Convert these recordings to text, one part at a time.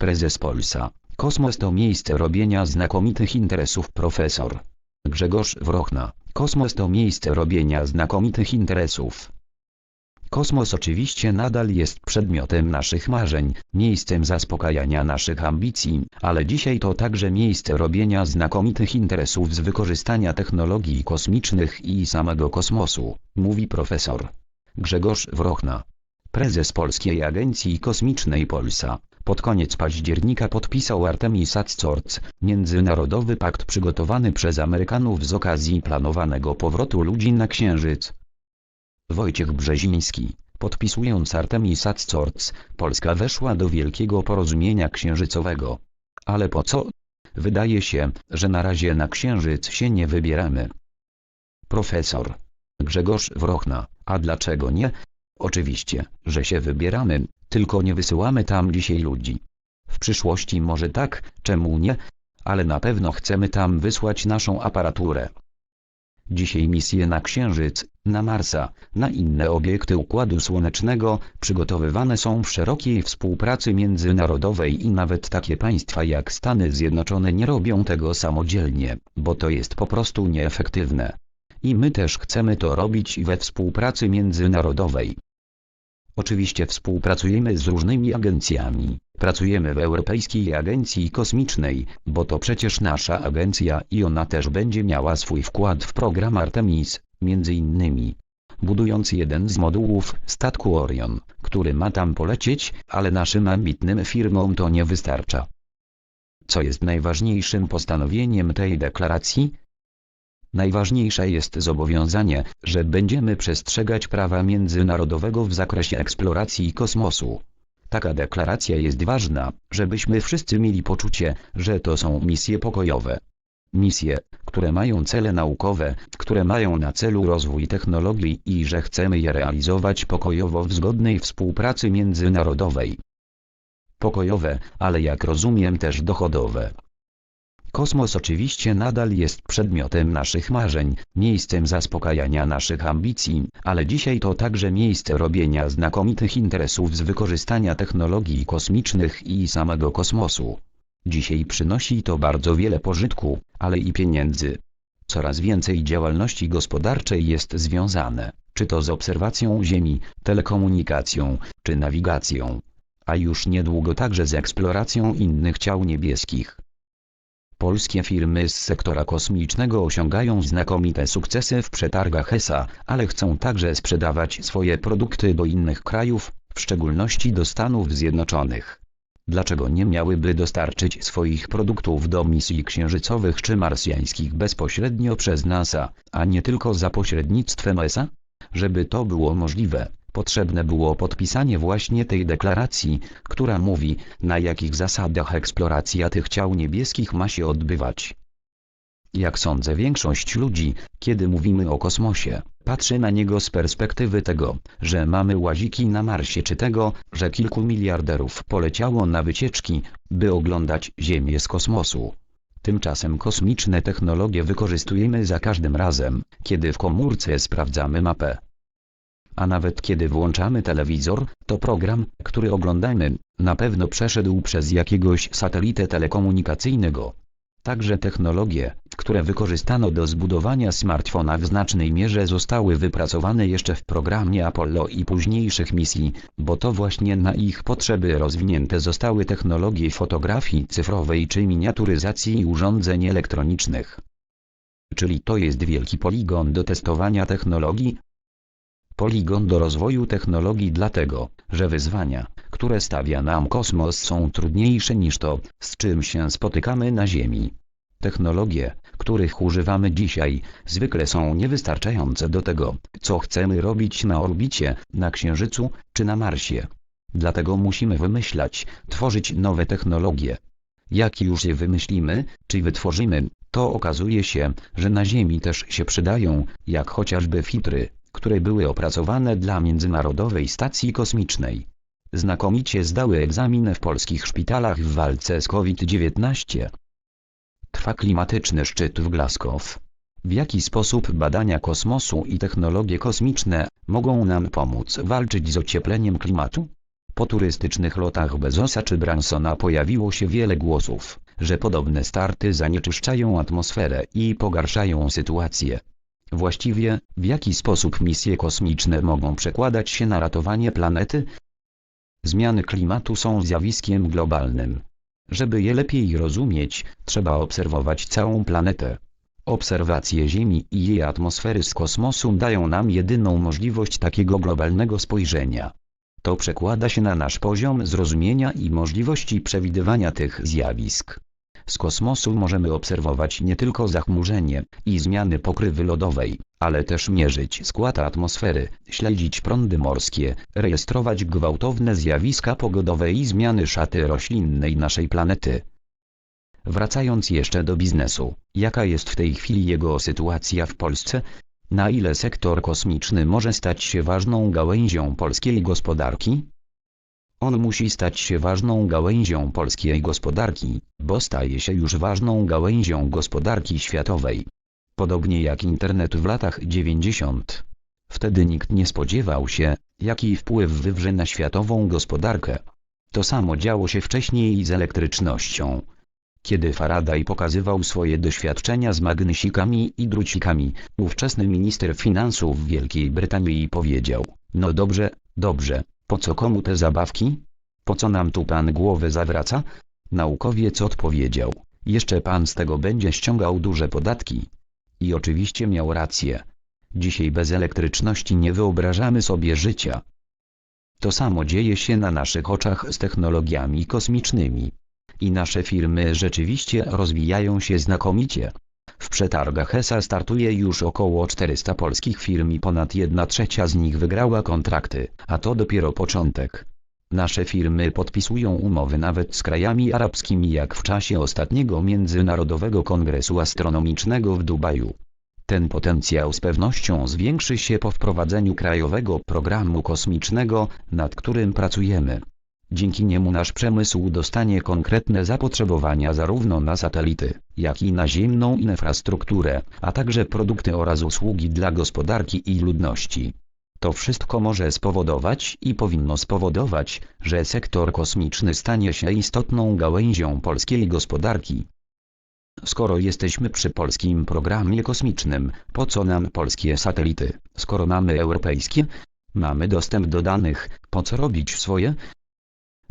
Prezes Polsa. Kosmos to miejsce robienia znakomitych interesów profesor. Grzegorz Wrochna. Kosmos to miejsce robienia znakomitych interesów. Kosmos oczywiście nadal jest przedmiotem naszych marzeń, miejscem zaspokajania naszych ambicji, ale dzisiaj to także miejsce robienia znakomitych interesów z wykorzystania technologii kosmicznych i samego kosmosu, mówi profesor Grzegorz Wrochna. Prezes Polskiej Agencji Kosmicznej Polsa. Pod koniec października podpisał Artemis Accords, międzynarodowy pakt przygotowany przez Amerykanów z okazji planowanego powrotu ludzi na Księżyc. Wojciech Brzeziński. Podpisując Artemis Accords, Polska weszła do wielkiego porozumienia księżycowego. Ale po co? Wydaje się, że na razie na Księżyc się nie wybieramy. Profesor Grzegorz Wrochna. A dlaczego nie? Oczywiście, że się wybieramy, tylko nie wysyłamy tam dzisiaj ludzi. W przyszłości może tak, czemu nie? Ale na pewno chcemy tam wysłać naszą aparaturę. Dzisiaj misje na Księżyc, na Marsa, na inne obiekty Układu Słonecznego przygotowywane są w szerokiej współpracy międzynarodowej i nawet takie państwa jak Stany Zjednoczone nie robią tego samodzielnie, bo to jest po prostu nieefektywne. I my też chcemy to robić we współpracy międzynarodowej. Oczywiście współpracujemy z różnymi agencjami. Pracujemy w Europejskiej Agencji Kosmicznej, bo to przecież nasza agencja i ona też będzie miała swój wkład w program Artemis, między innymi budując jeden z modułów statku Orion, który ma tam polecieć, ale naszym ambitnym firmom to nie wystarcza. Co jest najważniejszym postanowieniem tej deklaracji? Najważniejsze jest zobowiązanie, że będziemy przestrzegać prawa międzynarodowego w zakresie eksploracji kosmosu. Taka deklaracja jest ważna, żebyśmy wszyscy mieli poczucie, że to są misje pokojowe. Misje, które mają cele naukowe, które mają na celu rozwój technologii i że chcemy je realizować pokojowo w zgodnej współpracy międzynarodowej. Pokojowe, ale jak rozumiem też dochodowe. Kosmos oczywiście nadal jest przedmiotem naszych marzeń, miejscem zaspokajania naszych ambicji, ale dzisiaj to także miejsce robienia znakomitych interesów z wykorzystania technologii kosmicznych i samego kosmosu. Dzisiaj przynosi to bardzo wiele pożytku, ale i pieniędzy. Coraz więcej działalności gospodarczej jest związane, czy to z obserwacją Ziemi, telekomunikacją, czy nawigacją, a już niedługo także z eksploracją innych ciał niebieskich. Polskie firmy z sektora kosmicznego osiągają znakomite sukcesy w przetargach ESA, ale chcą także sprzedawać swoje produkty do innych krajów, w szczególności do Stanów Zjednoczonych. Dlaczego nie miałyby dostarczyć swoich produktów do misji księżycowych czy marsjańskich bezpośrednio przez NASA, a nie tylko za pośrednictwem ESA? Żeby to było możliwe, potrzebne było podpisanie właśnie tej deklaracji, która mówi, na jakich zasadach eksploracja tych ciał niebieskich ma się odbywać. Jak sądzę większość ludzi, kiedy mówimy o kosmosie, patrzy na niego z perspektywy tego, że mamy łaziki na Marsie czy tego, że kilku miliarderów poleciało na wycieczki, by oglądać Ziemię z kosmosu. Tymczasem kosmiczne technologie wykorzystujemy za każdym razem, kiedy w komórce sprawdzamy mapę. A nawet kiedy włączamy telewizor, to program, który oglądamy, na pewno przeszedł przez jakiegoś satelitę telekomunikacyjnego. Także technologie, które wykorzystano do zbudowania smartfona w znacznej mierze zostały wypracowane jeszcze w programie Apollo i późniejszych misji, bo to właśnie na ich potrzeby rozwinięte zostały technologie fotografii cyfrowej czy miniaturyzacji urządzeń elektronicznych. Czyli to jest wielki poligon do testowania technologii, poligon do rozwoju technologii dlatego, że wyzwania, które stawia nam kosmos są trudniejsze niż to, z czym się spotykamy na Ziemi. Technologie, których używamy dzisiaj, zwykle są niewystarczające do tego, co chcemy robić na orbicie, na Księżycu czy na Marsie. Dlatego musimy wymyślać, tworzyć nowe technologie. Jak już je wymyślimy, czy wytworzymy, to okazuje się, że na Ziemi też się przydają, jak chociażby filtry, które były opracowane dla Międzynarodowej Stacji Kosmicznej. Znakomicie zdały egzamin w polskich szpitalach w walce z COVID-19. Trwa klimatyczny szczyt w Glasgow. W jaki sposób badania kosmosu i technologie kosmiczne mogą nam pomóc walczyć z ociepleniem klimatu? Po turystycznych lotach Bezosa czy Bransona pojawiło się wiele głosów, że podobne starty zanieczyszczają atmosferę i pogarszają sytuację. Właściwie, w jaki sposób misje kosmiczne mogą przekładać się na ratowanie planety? Zmiany klimatu są zjawiskiem globalnym. Żeby je lepiej rozumieć, trzeba obserwować całą planetę. Obserwacje Ziemi i jej atmosfery z kosmosu dają nam jedyną możliwość takiego globalnego spojrzenia. To przekłada się na nasz poziom zrozumienia i możliwości przewidywania tych zjawisk. Z kosmosu możemy obserwować nie tylko zachmurzenie i zmiany pokrywy lodowej, ale też mierzyć skład atmosfery, śledzić prądy morskie, rejestrować gwałtowne zjawiska pogodowe i zmiany szaty roślinnej naszej planety. Wracając jeszcze do biznesu, jaka jest w tej chwili jego sytuacja w Polsce? Na ile sektor kosmiczny może stać się ważną gałęzią polskiej gospodarki? On musi stać się ważną gałęzią polskiej gospodarki, bo staje się już ważną gałęzią gospodarki światowej. Podobnie jak internet w latach 90. Wtedy nikt nie spodziewał się, jaki wpływ wywrze na światową gospodarkę. To samo działo się wcześniej z elektrycznością. Kiedy Faraday pokazywał swoje doświadczenia z magnesikami i drucikami, ówczesny minister finansów Wielkiej Brytanii powiedział, no dobrze, dobrze, po co komu te zabawki? Po co nam tu pan głowę zawraca? Naukowiec odpowiedział, jeszcze pan z tego będzie ściągał duże podatki. I oczywiście miał rację. Dzisiaj bez elektryczności nie wyobrażamy sobie życia. To samo dzieje się na naszych oczach z technologiami kosmicznymi. I nasze firmy rzeczywiście rozwijają się znakomicie. W przetargach ESA startuje już około 400 polskich firm i ponad 1 trzecia z nich wygrała kontrakty, a to dopiero początek. Nasze firmy podpisują umowy nawet z krajami arabskimi jak w czasie ostatniego Międzynarodowego Kongresu Astronomicznego w Dubaju. Ten potencjał z pewnością zwiększy się po wprowadzeniu krajowego programu kosmicznego, nad którym pracujemy. Dzięki niemu nasz przemysł dostanie konkretne zapotrzebowania zarówno na satelity, jak i naziemną infrastrukturę, a także produkty oraz usługi dla gospodarki i ludności. To wszystko może spowodować i powinno spowodować, że sektor kosmiczny stanie się istotną gałęzią polskiej gospodarki. Skoro jesteśmy przy polskim programie kosmicznym, po co nam polskie satelity, skoro mamy europejskie? Mamy dostęp do danych, po co robić swoje?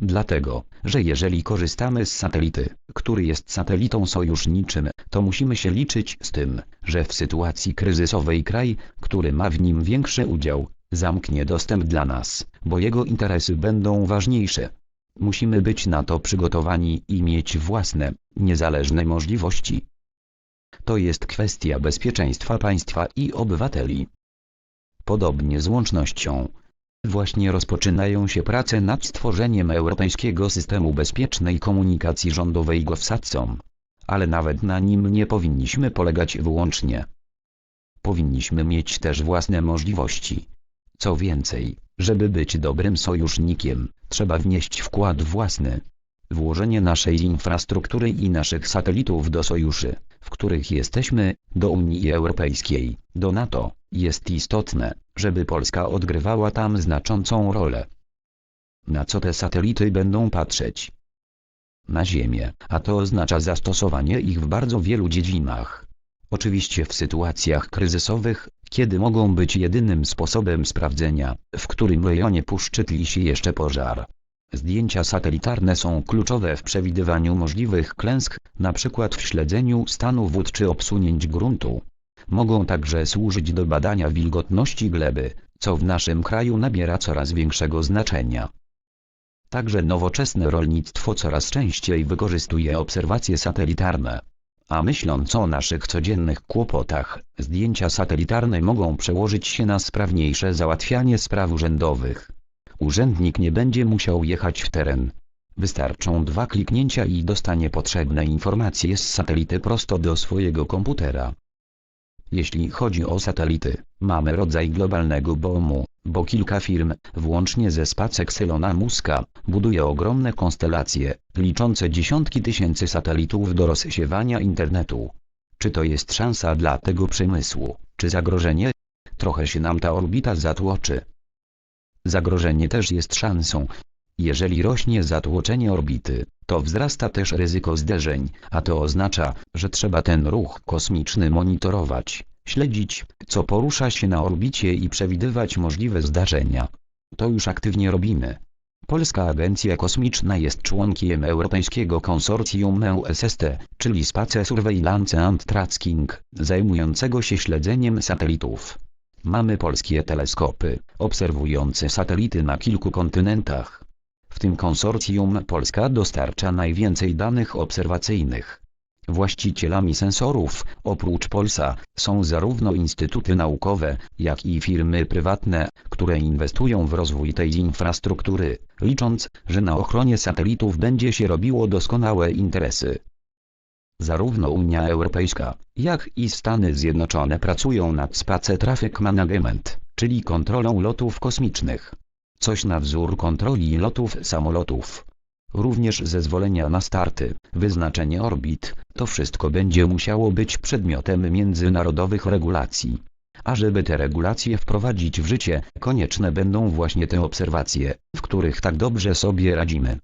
Dlatego, że jeżeli korzystamy z satelity, który jest satelitą sojuszniczym, to musimy się liczyć z tym, że w sytuacji kryzysowej kraj, który ma w nim większy udział, zamknie dostęp dla nas, bo jego interesy będą ważniejsze. Musimy być na to przygotowani i mieć własne, niezależne możliwości. To jest kwestia bezpieczeństwa państwa i obywateli. Podobnie z łącznością. Właśnie rozpoczynają się prace nad stworzeniem europejskiego systemu bezpiecznej komunikacji rządowej GovSatcom. Ale nawet na nim nie powinniśmy polegać wyłącznie. Powinniśmy mieć też własne możliwości. Co więcej, żeby być dobrym sojusznikiem, trzeba wnieść wkład własny. Włożenie naszej infrastruktury i naszych satelitów do sojuszy, w których jesteśmy, do Unii Europejskiej, do NATO, jest istotne, żeby Polska odgrywała tam znaczącą rolę. Na co te satelity będą patrzeć? Na Ziemię, a to oznacza zastosowanie ich w bardzo wielu dziedzinach. Oczywiście w sytuacjach kryzysowych, kiedy mogą być jedynym sposobem sprawdzenia, w którym rejonie puszczy tli się jeszcze pożar. Zdjęcia satelitarne są kluczowe w przewidywaniu możliwych klęsk, np. w śledzeniu stanu wód czy obsunięć gruntu. Mogą także służyć do badania wilgotności gleby, co w naszym kraju nabiera coraz większego znaczenia. Także nowoczesne rolnictwo coraz częściej wykorzystuje obserwacje satelitarne. A myśląc o naszych codziennych kłopotach, zdjęcia satelitarne mogą przełożyć się na sprawniejsze załatwianie spraw urzędowych. Urzędnik nie będzie musiał jechać w teren. Wystarczą dwa kliknięcia i dostanie potrzebne informacje z satelity prosto do swojego komputera. Jeśli chodzi o satelity, mamy rodzaj globalnego boomu, bo kilka firm, włącznie ze Spacek Elona Muska, buduje ogromne konstelacje, liczące dziesiątki tysięcy satelitów do rozsiewania internetu. Czy to jest szansa dla tego przemysłu, czy zagrożenie? Trochę się nam ta orbita zatłoczy. Zagrożenie też jest szansą. Jeżeli rośnie zatłoczenie orbity, to wzrasta też ryzyko zderzeń, a to oznacza, że trzeba ten ruch kosmiczny monitorować, śledzić, co porusza się na orbicie i przewidywać możliwe zdarzenia. To już aktywnie robimy. Polska Agencja Kosmiczna jest członkiem Europejskiego Konsorcjum EUSST, czyli Space Surveillance and Tracking, zajmującego się śledzeniem satelitów. Mamy polskie teleskopy, obserwujące satelity na kilku kontynentach. W tym konsorcjum Polska dostarcza najwięcej danych obserwacyjnych. Właścicielami sensorów, oprócz Polsa, są zarówno instytuty naukowe, jak i firmy prywatne, które inwestują w rozwój tej infrastruktury, licząc, że na ochronie satelitów będzie się robiło doskonałe interesy. Zarówno Unia Europejska, jak i Stany Zjednoczone pracują nad Space Traffic Management, czyli kontrolą lotów kosmicznych. Coś na wzór kontroli lotów samolotów. Również zezwolenia na starty, wyznaczenie orbit, to wszystko będzie musiało być przedmiotem międzynarodowych regulacji. A żeby te regulacje wprowadzić w życie, konieczne będą właśnie te obserwacje, w których tak dobrze sobie radzimy.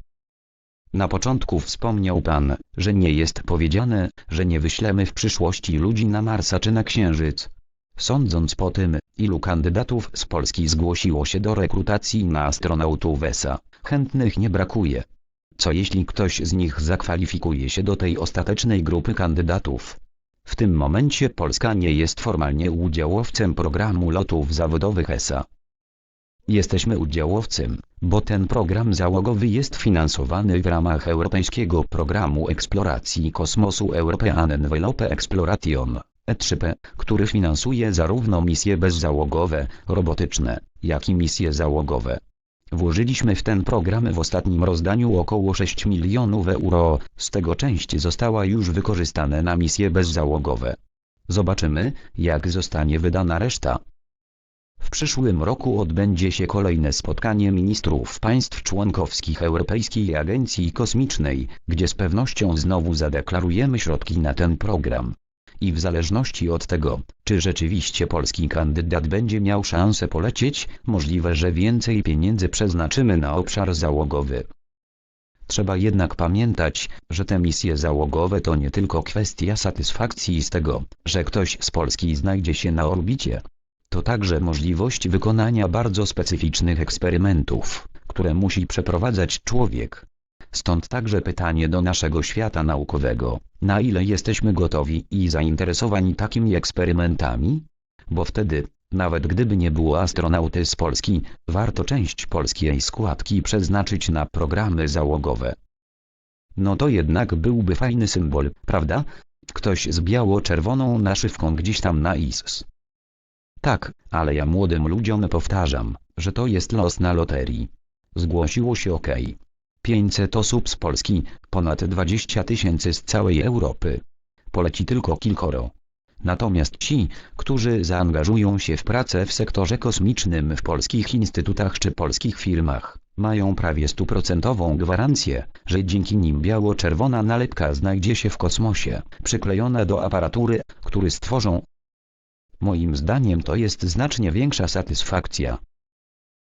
Na początku wspomniał Pan, że nie jest powiedziane, że nie wyślemy w przyszłości ludzi na Marsa czy na Księżyc. Sądząc po tym, ilu kandydatów z Polski zgłosiło się do rekrutacji na astronautów ESA, chętnych nie brakuje. Co jeśli ktoś z nich zakwalifikuje się do tej ostatecznej grupy kandydatów? W tym momencie Polska nie jest formalnie udziałowcem programu lotów zawodowych ESA. Jesteśmy udziałowcem, bo ten program załogowy jest finansowany w ramach Europejskiego Programu Eksploracji Kosmosu European Envelope Exploration, E3P, który finansuje zarówno misje bezzałogowe, robotyczne, jak i misje załogowe. Włożyliśmy w ten program w ostatnim rozdaniu około 6 milionów euro, z tego część została już wykorzystana na misje bezzałogowe. Zobaczymy, jak zostanie wydana reszta. W przyszłym roku odbędzie się kolejne spotkanie ministrów państw członkowskich Europejskiej Agencji Kosmicznej, gdzie z pewnością znowu zadeklarujemy środki na ten program. I w zależności od tego, czy rzeczywiście polski kandydat będzie miał szansę polecieć, możliwe, że więcej pieniędzy przeznaczymy na obszar załogowy. Trzeba jednak pamiętać, że te misje załogowe to nie tylko kwestia satysfakcji z tego, że ktoś z Polski znajdzie się na orbicie. To także możliwość wykonania bardzo specyficznych eksperymentów, które musi przeprowadzać człowiek. Stąd także pytanie do naszego świata naukowego, na ile jesteśmy gotowi i zainteresowani takimi eksperymentami? Bo wtedy, nawet gdyby nie było astronauty z Polski, warto część polskiej składki przeznaczyć na programy załogowe. No to jednak byłby fajny symbol, prawda? Ktoś z biało-czerwoną naszywką gdzieś tam na ISS. Tak, ale ja młodym ludziom powtarzam, że to jest los na loterii. Zgłosiło się ok. 500 osób z Polski, ponad 20 tysięcy z całej Europy. Poleci tylko kilkoro. Natomiast ci, którzy zaangażują się w pracę w sektorze kosmicznym w polskich instytutach czy polskich firmach, mają prawie stuprocentową gwarancję, że dzięki nim biało-czerwona nalepka znajdzie się w kosmosie, przyklejona do aparatury, który stworzą. Moim zdaniem to jest znacznie większa satysfakcja.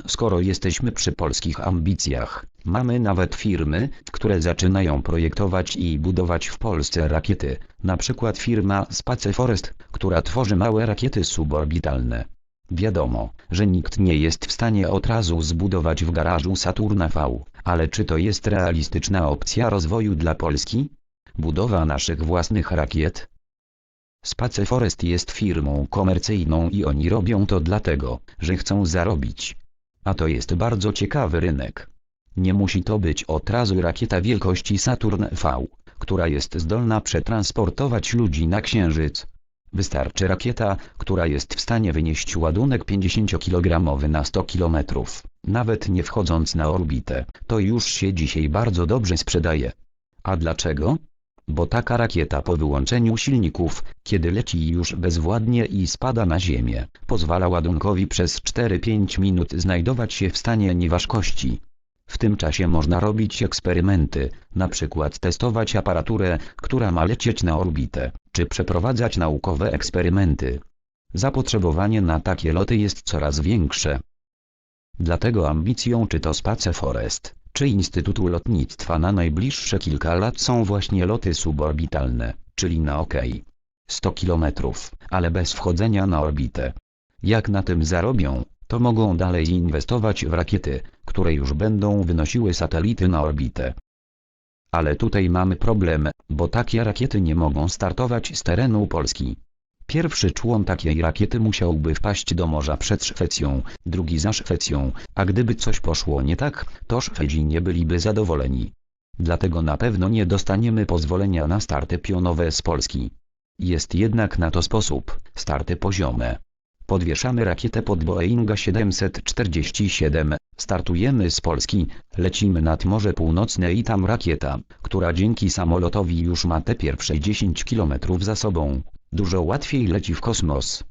Skoro jesteśmy przy polskich ambicjach, mamy nawet firmy, które zaczynają projektować i budować w Polsce rakiety, na przykład firma Space Forest, która tworzy małe rakiety suborbitalne. Wiadomo, że nikt nie jest w stanie od razu zbudować w garażu Saturna V, ale czy to jest realistyczna opcja rozwoju dla Polski? Budowa naszych własnych rakiet? Space Forest jest firmą komercyjną i oni robią to dlatego, że chcą zarobić. A to jest bardzo ciekawy rynek. Nie musi to być od razu rakieta wielkości Saturn V, która jest zdolna przetransportować ludzi na Księżyc. Wystarczy rakieta, która jest w stanie wynieść ładunek 50 kg na 100 km, nawet nie wchodząc na orbitę. To już się dzisiaj bardzo dobrze sprzedaje. A dlaczego? Bo taka rakieta po wyłączeniu silników, kiedy leci już bezwładnie i spada na ziemię, pozwala ładunkowi przez 4-5 minut znajdować się w stanie nieważkości. W tym czasie można robić eksperymenty, na przykład testować aparaturę, która ma lecieć na orbitę, czy przeprowadzać naukowe eksperymenty. Zapotrzebowanie na takie loty jest coraz większe. Dlatego ambicją czy to Space Forest, czy Instytutu Lotnictwa na najbliższe kilka lat są właśnie loty suborbitalne, czyli na OK. 100 km, ale bez wchodzenia na orbitę. Jak na tym zarobią, to mogą dalej inwestować w rakiety, które już będą wynosiły satelity na orbitę. Ale tutaj mamy problem, bo takie rakiety nie mogą startować z terenu Polski. Pierwszy człon takiej rakiety musiałby wpaść do morza przed Szwecją, drugi za Szwecją, a gdyby coś poszło nie tak, to Szwedzi nie byliby zadowoleni. Dlatego na pewno nie dostaniemy pozwolenia na starty pionowe z Polski. Jest jednak na to sposób, starty poziome. Podwieszamy rakietę pod Boeinga 747, startujemy z Polski, lecimy nad Morze Północne i tam rakieta, która dzięki samolotowi już ma te pierwsze 10 km za sobą, dużo łatwiej leci w kosmos.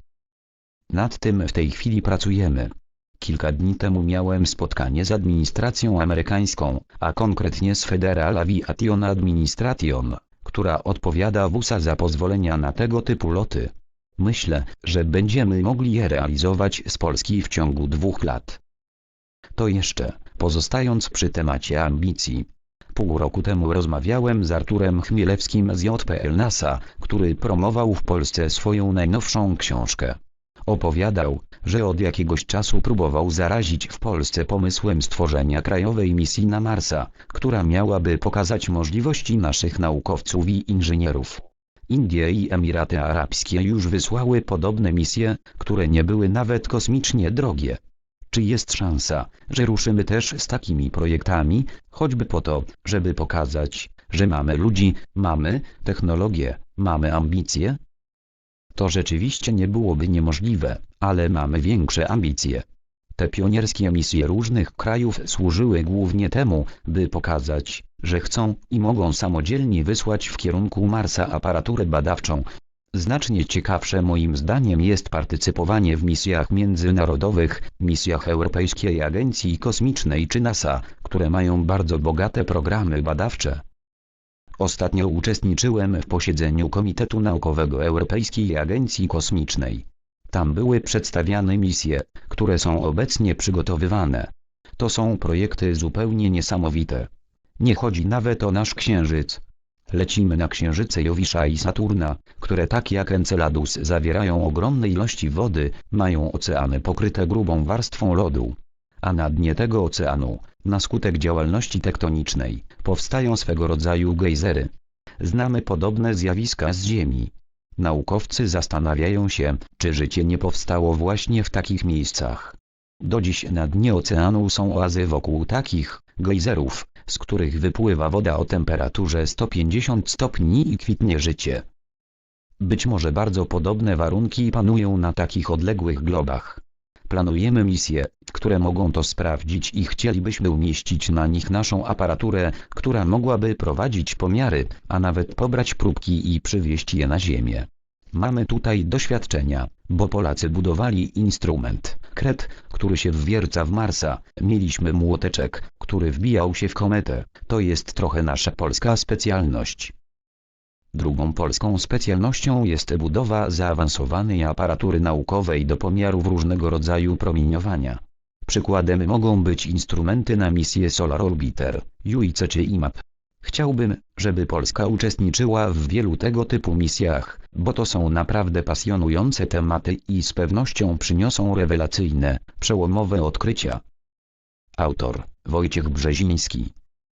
Nad tym w tej chwili pracujemy. Kilka dni temu miałem spotkanie z administracją amerykańską, a konkretnie z Federal Aviation Administration, która odpowiada w USA za pozwolenia na tego typu loty. Myślę, że będziemy mogli je realizować z Polski w ciągu dwóch lat. To jeszcze, pozostając przy temacie ambicji. Pół roku temu rozmawiałem z Arturem Chmielewskim z JPL NASA, który promował w Polsce swoją najnowszą książkę. Opowiadał, że od jakiegoś czasu próbował zarazić w Polsce pomysłem stworzenia krajowej misji na Marsa, która miałaby pokazać możliwości naszych naukowców i inżynierów. Indie i Emiraty Arabskie już wysłały podobne misje, które nie były nawet kosmicznie drogie. Czy jest szansa, że ruszymy też z takimi projektami, choćby po to, żeby pokazać, że mamy ludzi, mamy technologię, mamy ambicje? To rzeczywiście nie byłoby niemożliwe, ale mamy większe ambicje. Te pionierskie misje różnych krajów służyły głównie temu, by pokazać, że chcą i mogą samodzielnie wysłać w kierunku Marsa aparaturę badawczą. Znacznie ciekawsze moim zdaniem jest partycypowanie w misjach międzynarodowych, misjach Europejskiej Agencji Kosmicznej czy NASA, które mają bardzo bogate programy badawcze. Ostatnio uczestniczyłem w posiedzeniu Komitetu Naukowego Europejskiej Agencji Kosmicznej. Tam były przedstawiane misje, które są obecnie przygotowywane. To są projekty zupełnie niesamowite. Nie chodzi nawet o nasz Księżyc. Lecimy na Księżyce Jowisza i Saturna, które tak jak Enceladus zawierają ogromne ilości wody, mają oceany pokryte grubą warstwą lodu. A na dnie tego oceanu, na skutek działalności tektonicznej, powstają swego rodzaju gejzery. Znamy podobne zjawiska z Ziemi. Naukowcy zastanawiają się, czy życie nie powstało właśnie w takich miejscach. Do dziś na dnie oceanu są oazy wokół takich gejzerów, z których wypływa woda o temperaturze 150 stopni i kwitnie życie. Być może bardzo podobne warunki panują na takich odległych globach. Planujemy misje, które mogą to sprawdzić i chcielibyśmy umieścić na nich naszą aparaturę, która mogłaby prowadzić pomiary, a nawet pobrać próbki i przywieźć je na Ziemię. Mamy tutaj doświadczenia, bo Polacy budowali instrument, kret, który się wwierca w Marsa, mieliśmy młoteczek, który wbijał się w kometę, to jest trochę nasza polska specjalność. Drugą polską specjalnością jest budowa zaawansowanej aparatury naukowej do pomiarów różnego rodzaju promieniowania. Przykładem mogą być instrumenty na misję Solar Orbiter, UIC czy IMAP. Chciałbym, żeby Polska uczestniczyła w wielu tego typu misjach, bo to są naprawdę pasjonujące tematy i z pewnością przyniosą rewelacyjne, przełomowe odkrycia. Autor Wojciech Brzeziński